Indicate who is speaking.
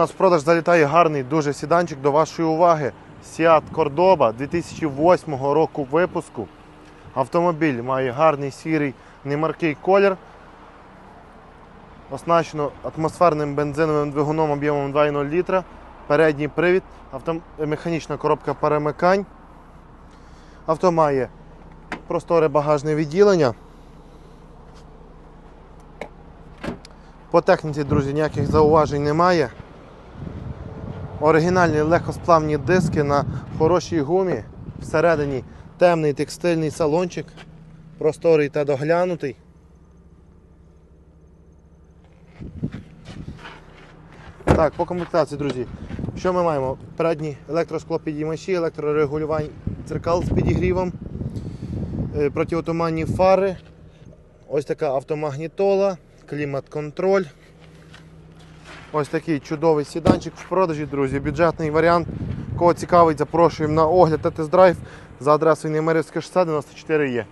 Speaker 1: У нас в продаж залітає гарний дуже сіданчик до вашої уваги. Seat Cordoba 2008 року випуску. Автомобіль має гарний сірий немаркий колір. Оснащено атмосферним бензиновим двигуном об'ємом 2,0 літра. Передній привід, авто... механічна коробка перемикань. Авто має просторе багажне відділення. По техніці, друзі, ніяких зауважень немає. Оригінальні легкосплавні диски на хорошій гумі. Всередині темний текстильний салончик, просторий та доглянутий. Так, по комплектації, друзі. Що ми маємо? Передні електросклопідіймачі, електрорегулювання дзеркал з підігрівом, е, протиотуманні фари, ось така автомагнітола, клімат-контроль. Ось такий чудовий сіданчик в продажі, друзі. Бюджетний варіант. Кого цікавить, запрошуємо на огляд та тест-драйв за адресою Немирівське шосе 94 є.